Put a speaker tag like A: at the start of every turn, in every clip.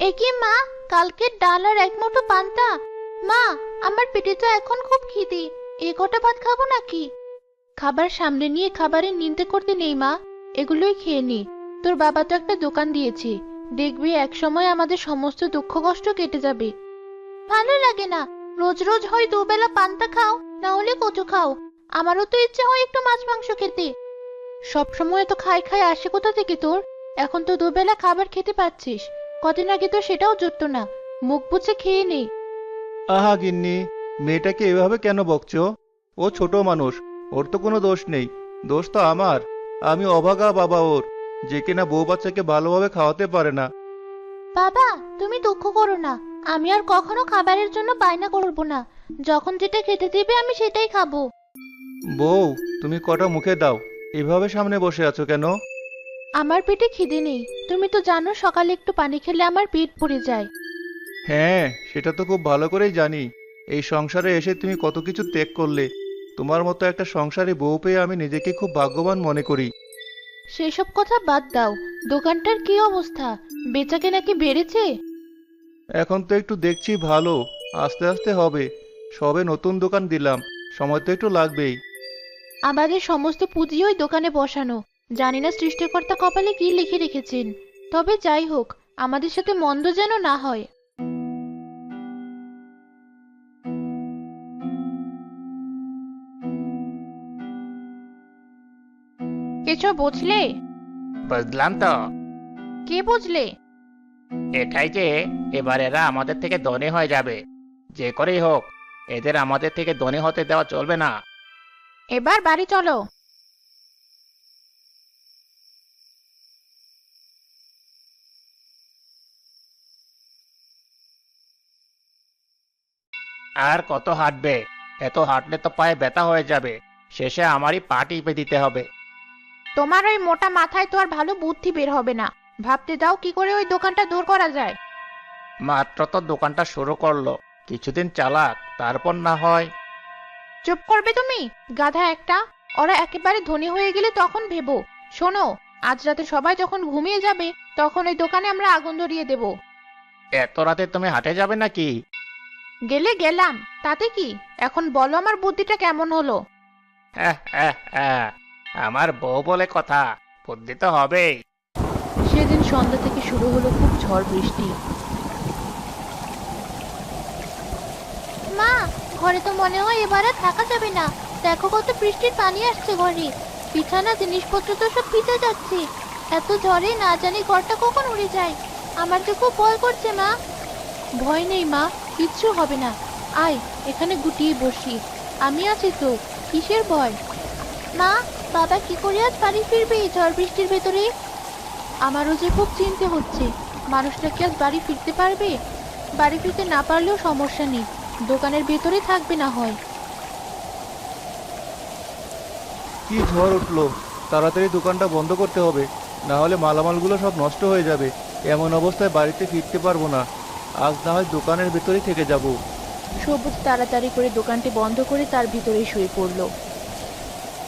A: এ কি মা কালকের ডাল আর এক মুঠো পান্তা। মা, আমার পেটে তো এখন খুব খিদে। এ কটা ভাত খাব নাকি? খাবার সামনে নিয়ে খাবারের নিন্দে করতে নেই মা। এগুলোই খেয়ে নি। তোর বাবা তো একটা দোকান দিয়েছে। দেখবি এক সময় আমাদের সমস্ত দুঃখ কষ্ট কেটে যাবে। ভালো লাগে না। রোজ রোজ হয় দুবেলা পান্তা খাও, না হলে কচু খাও। আমারও তো ইচ্ছে হয় একটু মাছ মাংস খেতে। সব সময় তো খাই খাই আসে কোথা থেকে তোর? এখন তো দুবেলা খাবার খেতে পাচ্ছিস। কদিন আগে তো সেটাও জুটতো না। মুখ বুঝে খেয়ে নেই।
B: আহা গিন্নি মেয়েটাকে এভাবে কেন বকছো? ও ছোট মানুষ ওর তো কোনো দোষ নেই। দোষ তো আমার। আমি অভাগা বাবা ওর যে কিনা বউ বাচ্চাকে ভালোভাবে খাওয়াতে পারে না।
A: বাবা তুমি দুঃখ করো না। আমি আর কখনো খাবারের জন্য বায়না করব না। যখন যেটা খেতে দিবে আমি সেটাই খাব।
B: বউ তুমি কটা মুখে দাও। এভাবে সামনে বসে আছো কেন?
A: আমার পেটে খিদে নেই। তুমি তো জানো সকালে একটু পানি খেলে আমার পেট ভরে যায়।
B: হ্যাঁ সেটা তো খুব ভালো করেই জানি। এই সংসারে এসে তুমি কত কিছু ত্যাগ করলে। তোমার মতো একটা সংসারে বউ পেয়ে আমি নিজেকে খুব ভাগ্যবান মনে করি।
A: সেসব কথা বাদ দাও। দোকানটার কি অবস্থা? বেচাকে নাকি বেড়েছে?
B: এখন তো একটু দেখছি ভালো। আস্তে আস্তে হবে। সবে নতুন দোকান দিলাম। সময় তো একটু লাগবেই।
A: আমাদের সমস্ত পুঁজি ওই দোকানে বসানো। জানি না সৃষ্টিকর্তা কপালে কি লিখে রেখেছেন। তবে যাই হোক আমাদের সাথে মন্দ যেন না হয়। কিছু বুঝলে?
C: বুঝলাম তো।
A: কি বুঝলে?
C: এটাই যে এবার এরা আমাদের থেকে ধনী হয়ে যাবে। যে করেই হোক এদের আমাদের থেকে ধনী হতে দেওয়া চলবে না।
A: এবার বাড়ি চলো।
C: আর কত হাঁটবে? এত হাঁটলে তো পায়ে ব্যথা হয়ে যাবে। শেষে আমারই পা টিপে দিতে হবে।
A: তোমার ওই মোটা মাথায় তো আর ভালো বুদ্ধি বের হবে না। ভাবতে দাও কি করে ওই দোকানটা দূর করা যায়।
C: মাত্র তো দোকানটা শুরু করল। কিছুদিন চালাক তারপর না হয়।
A: চুপ করবে তুমি? গাধা একটা। ওরা একেবারে ধনী হয়ে গেলে তখন ভেবো। শোনো আজ রাতে সবাই যখন ঘুমিয়ে যাবে তখন ওই দোকানে আমরা আগুন ধরিয়ে দেব।
C: এত রাতে তুমি হাঁটে যাবে নাকি?
A: গেলে গেলাম তাতে কি? এখন বলো আমার বুদ্ধিটা কেমন হলো।
C: হ্যাঁ, হ্যাঁ, হ্যাঁ। আমার বউ বলে কথা বুদ্ধি তো হবেই।
A: সেদিন সন্ধ্যা থেকে শুরু হলো খুব ঝড় বৃষ্টি। মা ঘরে তো মনে হয় এবারে থাকা যাবে না। দেখো কত বৃষ্টির পানি আসছে ঘরে। বিছানা জিনিসপত্র তো সব ভিজে যাচ্ছে। এত ঝড়ে না জানি ঘরটা কখন উড়ে যায়। আমার তো খুব ভয় করছে মা। ভয় নেই মা কিচ্ছু হবে না। আয়, এখানে গুটিয়ে বসি। আমি আছি তো, কিসের ভয়? মা, বাবা কি করে আজ বাড়ি ফিরবে এই ঝড় বৃষ্টির ভেতরে? আমারও যে খুব চিনতে হচ্ছে, মানুষটা কি আজ বাড়ি ফিরতে পারবে? বাড়ি ফিরতে না পারলেও সমস্যা নেই, দোকানের ভেতরে থাকবে না হয়।
B: কি ঝড় উঠল? তাড়াতাড়ি দোকানটা বন্ধ করতে হবে, না হলে মালামালগুলো সব নষ্ট হয়ে যাবে। এমন অবস্থায় বাড়িতে ফিরতে পারব না। আজ না হয় দোকানের ভেতরেই থেকে যাব।
A: সবুজ তাড়াতাড়ি করে দোকানটি বন্ধ করে তার ভিতরেই শুয়ে পড়ল।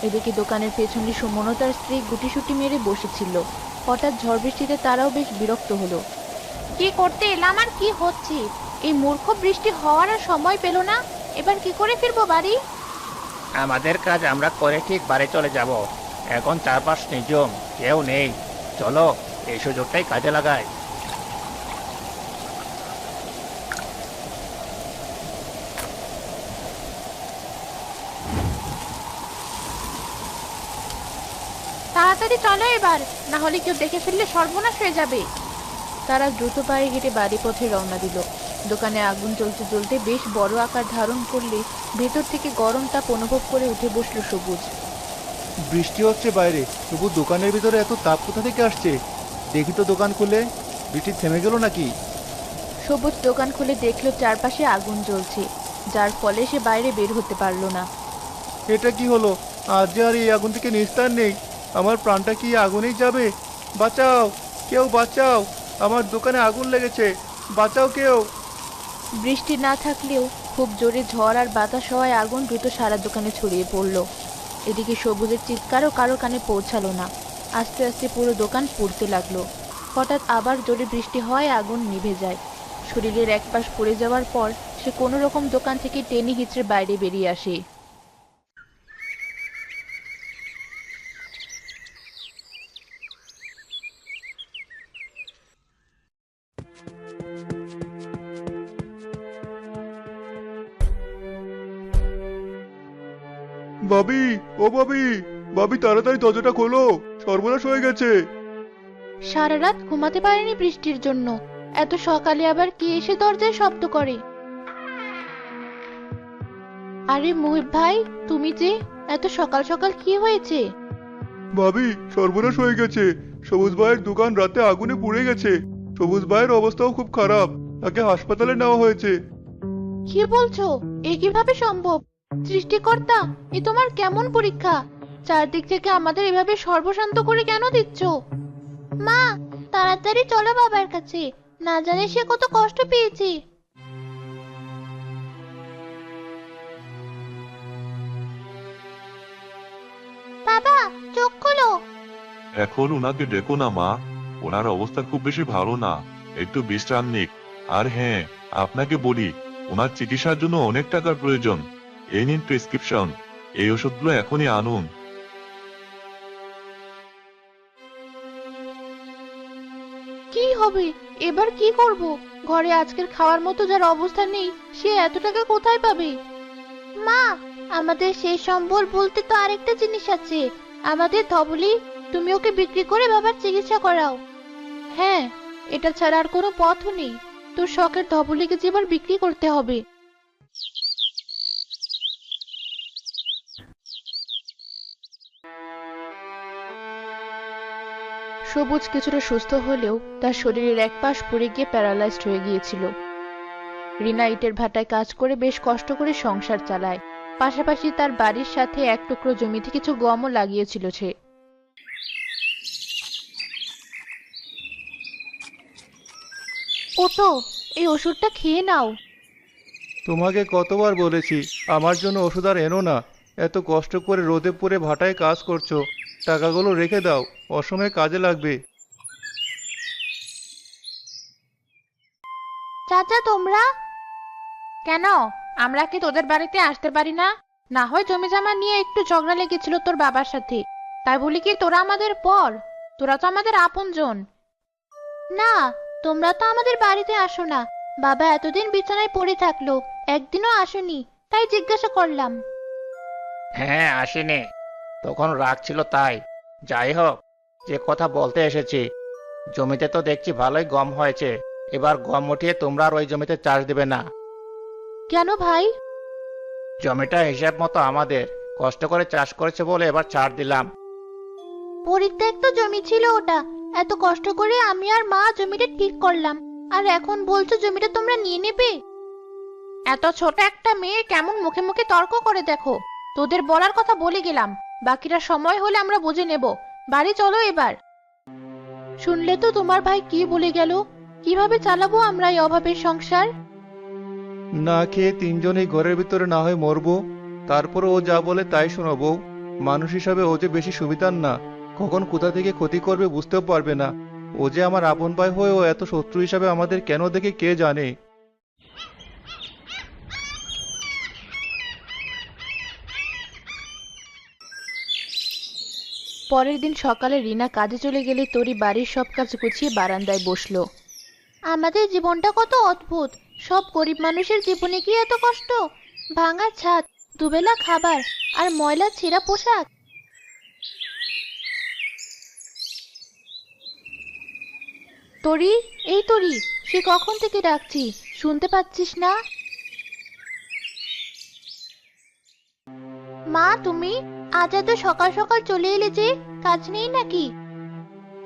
A: এদিকে দোকানের পেছনে সুমনও তার স্ত্রী গুটিসুটি মেরে বসেছিল। হঠাৎ ঝড় বৃষ্টিতে তারাও বেশ বিরক্ত হলো। কি করতে এলাম আর কি হচ্ছে? এই মূর্খ বৃষ্টি হওয়ার আর সময় পেল না। এবার কি করে ফিরবো বাড়ি?
C: আমাদের কাজ আমরা করে ঠিক বাড়ি চলে যাব। এখন চারপাশ নিজম কেউ নেই। চলো এই সুযোগটাই কাজে লাগাই।
A: তাড়াতাড়ি চলো এবার না হলে কেউ দেখে ফেললে সর্বনাশ হয়ে যাবে। তারা দ্রুত পায়ে হেঁটে বাড়ি পথে রওনা দিল। দোকানে আগুন জ্বলতে জ্বলতে বেশ বড় আকার ধারণ করলে ভেতর থেকে গরম তাপ অনুভব করে উঠে বসল সবুজ।
B: বৃষ্টি হচ্ছে বাইরে। তবু দোকানের ভিতরে এত তাপ কোথা থেকে আসছে? দেখি তো দোকান খুলে। বৃষ্টি থেমে গেল নাকি?
A: সবুজ দোকান খুলে দেখল চারপাশে আগুন জ্বলছে যার ফলে সে বাইরে বের হতে পারল না।
B: এটা কি হলো? আজ আর এই আগুন থেকে নিস্তার নেই। আমার প্রাণটা কি আগুনেই যাবে? বাঁচাও, কেউ বাঁচাও। আমার দোকানে আগুন লেগেছে, বাঁচাও কেউ।
A: বৃষ্টি না থাকলেও খুব জোরে ঝড় আর বাতাস হওয়ায় আগুন দ্রুত সারা দোকানে ছড়িয়ে পড়ল। এদিকে সবুজের চিৎকারও কারও কানে পৌঁছালো না। আস্তে আস্তে পুরো দোকান পুড়তে লাগল। হঠাৎ আবার জোরে বৃষ্টি হয় আগুন নিভে যায়। শরীরের এক পাশ পড়ে যাওয়ার পর সে কোনো রকম দোকান থেকে টেনে হিচড়ে বাইরে বেরিয়ে আসে।
B: বাবি ও বাবি বাবি তাড়াতাড়ি দরজাটা খোলো সর্বনাশ হয়ে গেছে।
A: সারা রাত ঘুমাতে পারেনি বৃষ্টির জন্য। এত সকালে আবার কে এসে দরজায় শব্দ করে? আরে মুহিব ভাই তুমি যে এত সকাল সকাল কি হয়েছে?
B: ভাবি সর্বনাশ হয়ে গেছে। সবুজ ভাইয়ের দোকান রাতে আগুনে পুড়ে গেছে। সবুজ ভাইয়ের অবস্থাও খুব খারাপ। তাকে হাসপাতালে নেওয়া হয়েছে।
A: কি বলছো? এ কীভাবে সম্ভব? সৃষ্টিকর্তা, এ তোমার কেমন পরীক্ষা? চারদিক থেকে আমাদের এভাবে সর্বশান্ত করে কেন দিচ্ছ? মা, তাড়াতাড়ি চলো বাবার কাছে। না সে কত কষ্ট পেয়েছে। বাবা, চোখ খোলো।
D: এখন ওনাকে ডেকো না, মা। ওনার অবস্থা খুব বেশি ভালো না। একটু বিশ্রাম নিক। আর হ্যাঁ আপনাকে বলি ওনার চিকিৎসার জন্য অনেক টাকার প্রয়োজন। এই নিন প্রেসক্রিপশন এই ওষুধগুলো এখনই আনুন।
A: কি হবে? এবার কি করব? ঘরে আজকের খাওয়ার মতো যার অবস্থা নেই, সে এত টাকা কোথায় পাবে? মা, আমাদের সেই সম্বল বলতে তো আরেকটা জিনিস আছে। আমাদের ধবলি, তুমি ওকে বিক্রি করে বাবার চিকিৎসা করাও। হ্যাঁ এটা ছাড়া আর কোনো পথও নেই। তোর শখের ধবলিকে যে এবার বিক্রি করতে হবে। সবুজ কিছুটা সুস্থ হলেও তার শরীরের এক পাশ পড়ে গিয়ে প্যারালাইজড হয়ে গিয়েছিল। রিনা ইটের ভাটায় কাজ করে বেশ কষ্ট করে সংসার চালায়। পাশাপাশি তার বাড়ির সাথে এক টুকরো জমিতে কিছু গমও লাগিয়েছিল সে। ওটো এই ওষুধটা খেয়ে নাও।
B: তোমাকে কতবার বলেছি আমার জন্য ওষুধ আর এনো না। এত কষ্ট করে রোদে পুড়ে ভাটায় কাজ করছ। টাকাগুলো রেখে দাও অসময়ে কাজে লাগবে।
A: চাচা তোমরা? কেন? আমরা কি তোদের বাড়িতে আসতে পারি না? না হয় জমি জমা নিয়ে একটু ঝগড়া লেগেছিল তোর বাবার সাথে। তাই বলি কি তোরা আমাদের পর। তোরা তো আমাদের আপনজন। না তোমরা তো আমাদের বাড়িতে আসো না। বাবা এতদিন বিছানায় পড়ে থাকল একদিনও আসোনি তাই জিজ্ঞাসা করলাম।
C: হ্যাঁ আসেনি। তখন রাগ ছিল তাই। যাই হোক যে কথা বলতে এসেছি জমিতে তো দেখছি ভালোই গম হয়েছে। এবার গম উঠিয়ে তোমরা আর ওই জমিতে চাষ দেবে না।
A: কেন ভাই?
C: জমিটা হিসাব মতো আমাদের। কষ্ট করে চাষ করেছে বলে এবার ছাড় দিলাম।
A: পরিত্যক্ত জমি ছিল ওটা। এত কষ্ট করে আমি আর মা জমিটা ঠিক করলাম। আর এখন বলছো জমিটা তোমরা নিয়ে নেবে? এত ছোট একটা মেয়ে কেমন মুখে মুখে তর্ক করে দেখো। তোদের বলার কথা বলে গেলাম। বাকিটা সময় হলে আমরা বুঝে নেব। বাড়ি চলো এবার। শুনলে তো তোমার ভাই কি বলে গেল? কীভাবে চালাবো আমরা এই অভাবের সংসার?
B: না খেয়ে তিনজনেই ঘরের ভিতরে না হয় মরবো। তারপর ও যা বলে তাই শোনাবো। মানুষ হিসাবে ও যে বেশি সুবিধার না, কখন কোথা থেকে ক্ষতি করবে বুঝতেও পারবে না। ও যে আমার আপন ভাই হয়ে ও এত শত্রু হিসাবে আমাদের কেন দেখে কে জানে?
A: পরের দিন সকালে রিনা কাজে চলে গেলে তরি বাড়ির সব কাজ গুছিয়ে বারান্দায় বসল। আমাদের জীবনটা কত অদ্ভুত। সব গরিব মানুষের জীবনে কি এত কষ্ট? ভাঙা ছাদ, দুবেলা খাবার আর ময়লা ছেঁড়া পোশাক। তরি, এই তরি, সে কখন থেকে ডাকছি? শুনতে পাচ্ছিস না? মা, তুমি? আজ এত সকাল সকাল চলে এলে যে কাজ নেই নাকি?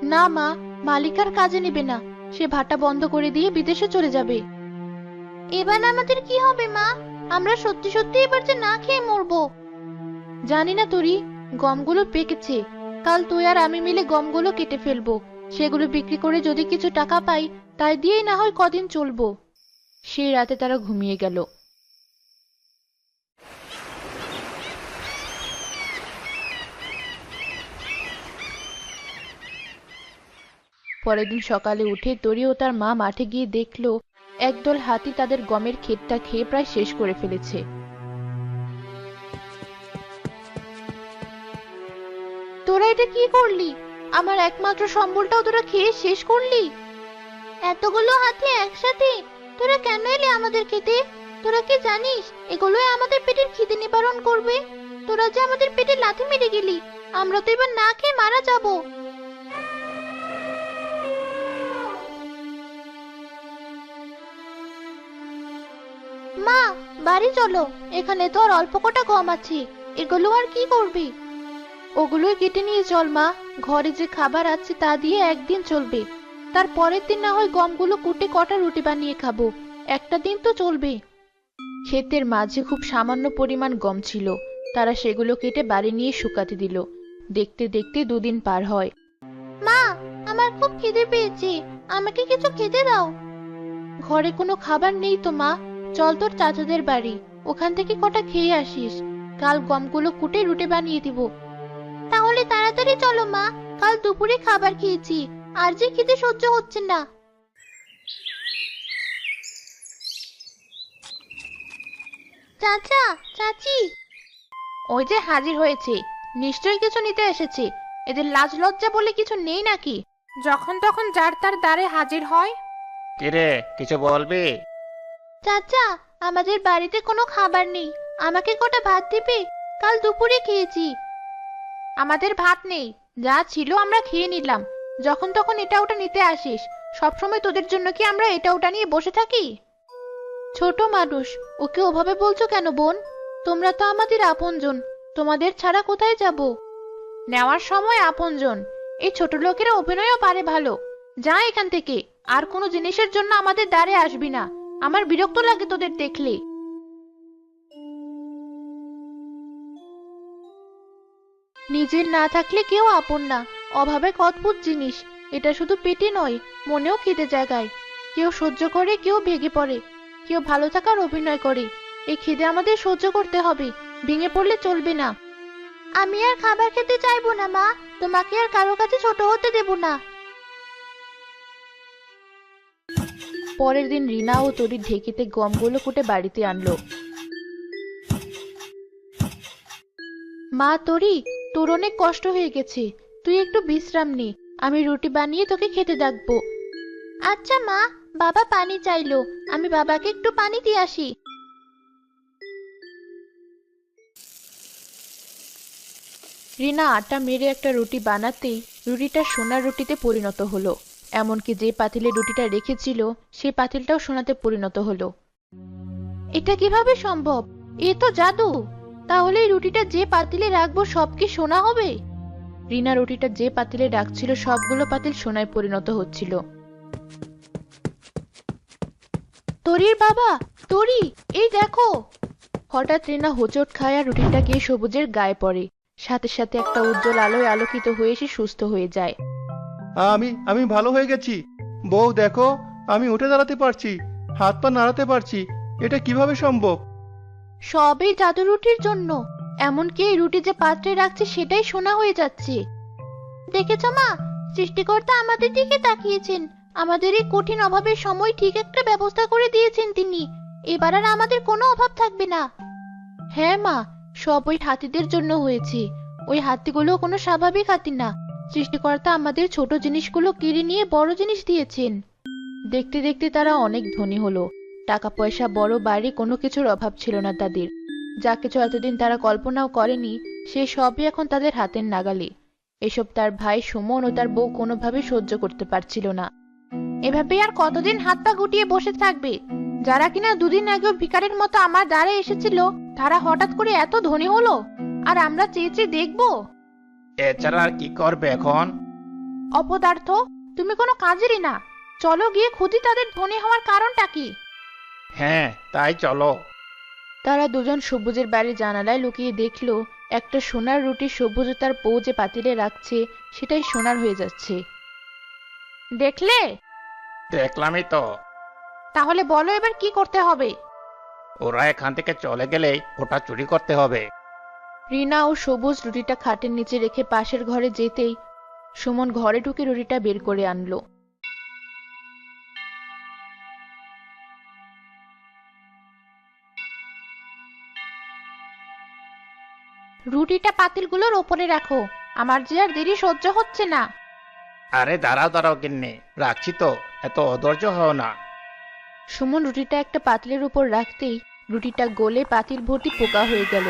A: না মা, মালিক আর কাজে নেবে না। সে ভাটা বন্ধ করে দিয়ে বিদেশে চলে যাবে। এবার আমাদের কি হবে মা? আমরা সত্যি সত্যি এবার যে না খেয়ে মরবো। জানি না তোরি, গমগুলো পেকেছে। কাল তুই আর আমি মিলে গমগুলো কেটে ফেলব। সেগুলো বিক্রি করে যদি কিছু টাকা পাই, তাই দিয়েই না হয় কদিন চলবো। সেই রাতে তারা ঘুমিয়ে গেল। পরের দিন সকালে উঠে তরি ও তার মা মাঠে গিয়ে দেখল, একদল হাতি তাদের গমের ক্ষেতটা খেয়ে প্রায় শেষ করে ফেলেছে। তোরা এটা কি করলি? আমার একমাত্র সম্বলটাও তোরা খেয়ে শেষ করলি? এতগুলো হাতি একসাথে? তোরা কেন এলি আমাদের খেতে? তোরা কি জানিস, এগুলোই আমাদের পেটের খিদে নিবারণ করবে? তোরা যে আমাদের পেটে লাথি মেরে গেলি, আমরা তো এবার না খেয়ে মারা যাব। মা বাড়ি চলো। এখানে তো আর অল্প কটা গম আছে। এগুলো আর কি করবি? ওগুলো কেটে নিয়ে চল মা। ঘরে যে খাবার আছে তা দিয়ে একদিন চলবে। তার পরের দিন না হয় গমগুলো কুটে কটা রুটি বানিয়ে খাব। একটা দিন তো চলবে। ক্ষেতের মাঝে খুব সামান্য পরিমাণ গম ছিল। তারা সেগুলো কেটে বাড়ি নিয়ে শুকাতে দিল। দেখতে দেখতে দুদিন পার হয়। মা আমার খুব খিদে পেয়েছে। আমাকে কিছু খেতে দাও। ঘরে কোনো খাবার নেই তো মা। চল তোর চাচাদের বাড়ি। ওখান থেকে কটা খেয়ে আসিস। কাল গমগুলো কুটে রুটি বানিয়ে দিব। তাহলে তাড়াতাড়ি চলো মা। কাল দুপুরে খাবার খেয়েছি। আর যে খিদে সহ্য হচ্ছে না। চাচা চাচি। ওই যে হাজির হয়েছে। নিশ্চয়ই কিছু নিতে এসেছে। এদের লাজ লজ্জা বলে কিছু নেই নাকি?
E: যখন তখন যার তার দ্বারে হাজির হয়।
C: কিরে কিছু বলবি?
A: চাচা, আমাদের বাড়িতে কোনো খাবার নেই। আমাকে কটা ভাত দিবে? কাল দুপুরে খেয়েছি। আমাদের ভাত নেই। যা ছিল আমরা খেয়ে নিলাম। যখন তখন এটা ওটা নিতে আসিস। সবসময় তোদের জন্য কি আমরা এটা ওটা নিয়ে বসে থাকি? ছোট মানুষ, ওকে ওভাবে বলছো কেন বোন? তোমরা তো আমাদের আপনজন। তোমাদের ছাড়া কোথায় যাব? নেওয়ার সময় আপনজন। এই ছোট লোকেরা অভিনয়ও পারে ভালো। যা এখান থেকে। আর কোনো জিনিসের জন্য আমাদের দ্বারে আসবি না। আমার বিরক্ত লাগে তোদের দেখলে। নিজের না থাকলে কেউ আপন না। অভাবে অদ্ভুত জিনিস। এটা শুধু পেটে নয়, মনেও খিদে জায়গায়। কেউ সহ্য করে, কেউ ভেঙে পড়ে। কেউ ভালো থাকার অভিনয় করে। এই খিদে আমাদের সহ্য করতে হবে। ভেঙে পড়লে চলবে না। আমি আর খাবার খেতে চাইব না, মা। তোমাকে আর কারও কাছে ছোট হতে দেব না। পরের দিন রিনা ও তরি ঢেকিতে গমগুলো কুটে বাড়িতে আনলো। মা, তরি, তোর অনেক কষ্ট হয়ে গেছে। তুই একটু বিশ্রাম নে। আমি রুটি বানিয়ে তোকে খেতে ডাকবো। আচ্ছা মা, বাবা পানি চাইলো। আমি বাবাকে একটু পানি দিয়ে আসি। রিনা আটা মেরে একটা রুটি বানাতেই রুটিটা সোনার রুটিতে পরিণত হলো। এমনকি যে পাতিলে রুটিটা রেখেছিল, সেই পাতিলটাও সোনাতে পরিণত হলো। এটা কীভাবে সম্ভব? এ তো জাদু! তাহলে রুটিটা যে পাতিলে রাখব, সব কি সোনা হবে? রিনা রুটিটা যে পাতিলে রাখছিল, সবগুলো পাতিল সোনায় পরিণত হচ্ছিল। তরির বাবা, তরি, এই দেখো! হঠাৎ রিনা হোঁচট খায় আর রুটিটা গিয়ে সবুজের গায়ে পড়ে। সাথে সাথে একটা উজ্জ্বল আলোয় আলোকিত হয়ে সে সুস্থ হয়ে যায়।
B: আমি আমি ভালো হয়ে গেছি। বউ, দেখো, আমি উঠে দাঁড়াতে পারছি, হাত পা নাড়াতে পারছি, এটা কীভাবে সম্ভব?
A: সবই জাদু রুটির জন্য। এমনকি এই রুটি যে পাত্রে রাখছে সেটাই সোনা হয়ে যাচ্ছে। দেখেছ মা, সৃষ্টিকর্তা আমাদের দিকে তাকিয়েছেন। আমাদের এই কঠিন অভাবের সময় ঠিক একটা ব্যবস্থা করে দিয়েছেন তিনি। এবার আর আমাদের কোনো অভাব থাকবে না। হ্যাঁ মা, সব ওই হাতিদের জন্য হয়েছে। ওই হাতিগুলো কোনো স্বাভাবিক হাতি না। সৃষ্টিকর্তা আমাদের ছোট জিনিসগুলো কেড়ে নিয়ে বড় জিনিস দিয়েছেন। দেখতে দেখতে তারা অনেক ধনী হলো। টাকা পয়সা বড় বাড়ি কোনো কিছুর অভাব ছিল না তাদের। যা কিছু এতদিন তারা কল্পনাও করেনি, সে সবই এখন তাদের হাতের নাগালে। এসব তার ভাই সুমন ও তার বউ কোনোভাবে সহ্য করতে পারছিল না। এভাবে আর কতদিন হাত পা গুটিয়ে বসে থাকবে? যারা কিনা দুদিন আগেও ভিকারের মতো আমার দ্বারে এসেছিল, তারা হঠাৎ করে এত ধনী হলো? আর আমরা চেয়ে চেয়ে দেখব?
C: এছাড়া আর কি করবে এখন?
A: অপদার্থ তুমি কোনো কাজেরই না। চলো গিয়ে খুঁজি তাদের ধনী হওয়ার কারণটা কি?
C: হ্যাঁ তাই চলো।
A: তারা দুজন সবুজের বাড়ির জানালায় লুকিয়ে দেখল একটা সোনার রুটি সবুজ তার বউ যে পাতিলে রাখছে সেটাই সোনার হয়ে যাচ্ছে। দেখলে?
C: দেখলামই তো।
A: তাহলে বলো এবার কি করতে হবে?
C: ওরা এখান থেকে চলে গেলেই ওটা চুরি করতে হবে।
A: রিনা ও সবুজ রুটিটা খাটের নিচে রেখে পাশের ঘরে যেতেই সুমন ঘরে ঢুকে রুটিটা বের করে আনলো। রুটিটা পাতিলগুলোর ওপরে রাখো আমার যে আর দেরি সহ্য হচ্ছে না।
C: আরে দাঁড়াও দাঁড়াও গিন্নি রাখছি তো এত অদর্য হও না।
A: সুমন রুটিটা একটা পাতিলের উপর রাখতেই রুটিটা গলে পাতিল ভর্তি পোকা হয়ে গেল।